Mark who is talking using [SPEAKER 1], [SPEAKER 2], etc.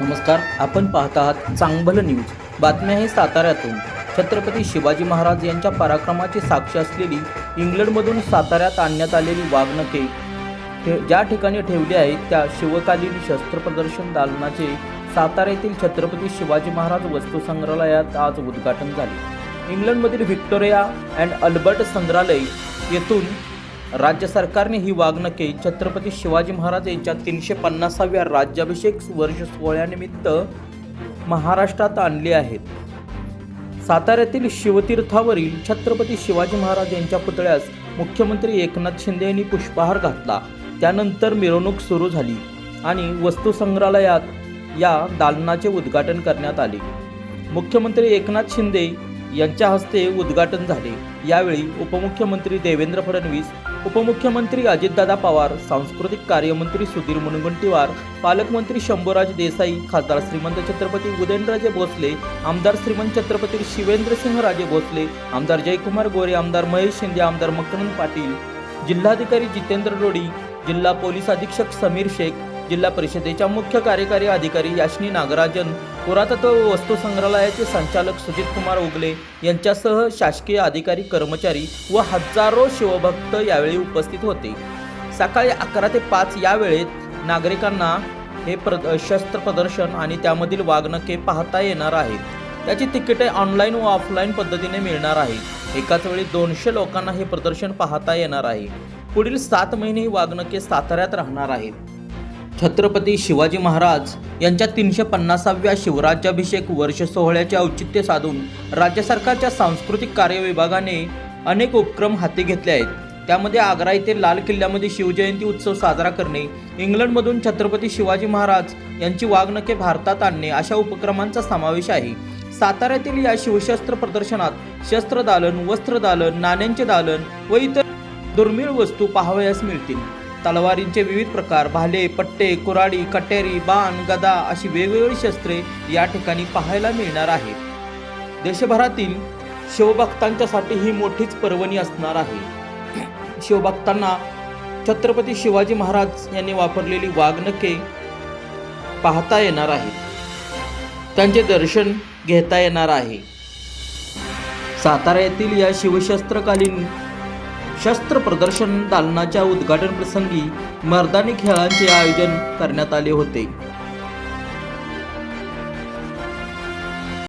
[SPEAKER 1] नमस्कार आपण पाहत आहात चांगभलं न्यूज. बातम्या हे साताऱ्यातून. छत्रपती शिवाजी महाराज यांच्या पराक्रमाची साक्ष असलेली इंग्लंडमधून साताऱ्यात आणण्यात आलेली वाघनखे ठे ज्या ठिकाणी ठेवली आहेत त्या शिवकालीन शस्त्र प्रदर्शन दालनाचे साताऱ्यातील येथील छत्रपती शिवाजी महाराज वस्तू संग्रहालयात आज उद्घाटन झाले. इंग्लंडमधील व्हिक्टोरिया अँड अल्बर्ट संग्रहालय येथून राज्य सरकारने ही वाघनखे छत्रपती शिवाजी महाराज यांच्या तीनशे पन्नासाव्या राज्याभिषेक वर्ष सोहळ्यानिमित्त महाराष्ट्रात आणली आहेत. साताऱ्यातील शिवतीर्थावरील छत्रपती शिवाजी महाराज यांच्या पुतळ्यास मुख्यमंत्री एकनाथ शिंदे यांनी पुष्पहार घातला. त्यानंतर मिरवणूक सुरू झाली आणि वस्तू संग्रहालयात या दालनाचे उद्घाटन करण्यात आले. मुख्यमंत्री एकनाथ शिंदे यांच्या हस्ते उद्घाटन झाले. यावेळी उपमुख्यमंत्री देवेंद्र फडणवीस उपमुख्यमंत्री अजितदादा पवार सांस्कृतिक कार्यमंत्री सुधीर मुनगंटीवार पालकमंत्री शंभूराज देसाई खासदार श्रीमंत छत्रपती उदयनराजे भोसले आमदार श्रीमंत छत्रपती शिवेंद्रसिंहराजे भोसले आमदार जयकुमार गोरे आमदार महेश शिंदे आमदार मकरंद पाटील जिल्हाधिकारी जितेंद्र रोडी जिल्हा पोलीस अधीक्षक समीर शेख जिल्हा परिषदेच्या मुख्य कार्यकारी अधिकारी याशनी नागराजन पुरातत्व व वस्तू संग्रहालयाचे संचालक सुजित कुमार उगले यांच्यासह शासकीय अधिकारी कर्मचारी व हजारो शिवभक्त यावेळी उपस्थित होते. सकाळी अकरा ते पाच या वेळेत नागरिकांना हे प्र शस्त्र प्रदर्शन आणि त्यामधील वागणके पाहता येणार आहेत. त्याची तिकिटे ऑनलाईन व ऑफलाईन पद्धतीने मिळणार आहे एकाच वेळी दोनशे लोकांना हे प्रदर्शन पाहता येणार आहे. पुढील सात महिने ही वागणके साताऱ्यात राहणार आहेत. छत्रपती शिवाजी महाराज यांच्या तीनशे पन्नासाव्या शिवराज्याभिषेक वर्ष सोहळ्याचे औचित्य साधून राज्य सरकारच्या सांस्कृतिक कार्य विभागाने अनेक उपक्रम हाती घेतले आहेत. त्यामध्ये आग्रा येथे लाल किल्ल्यामध्ये शिवजयंती उत्सव साजरा करणे इंग्लंडमधून छत्रपती शिवाजी महाराज यांची वागणके भारतात आणणे अशा उपक्रमांचा समावेश आहे. साताऱ्यातील या शिवशस्त्र प्रदर्शनात शस्त्रदालन वस्त्रदालन नाण्यांचे दालन व इतर दुर्मिळ वस्तू पाहावयास मिळतील. तलवारींचे विविध प्रकार भाले पट्टे कुराडी कट्यारी बाण गदा अशी वेगवेगळी शस्त्रे या ठिकाणी पाहायला मिळणार आहेत. देशभरातील शिवभक्तांच्यासाठी ही मोठीच पर्वणी असणार आहे. शिवभक्तांना छत्रपती शिवाजी महाराज यांनी वापरलेली वाघनखे पाहता येणार आहेत. त्यांचे दर्शन घेता येणार आहे. सातारा येथील या शिवशस्त्रकालीन शस्त्र प्रदर्शन दालनाच्या उद्घाटन प्रसंगी मर्दानी खेळांचे आयोजन करण्यात आले होते.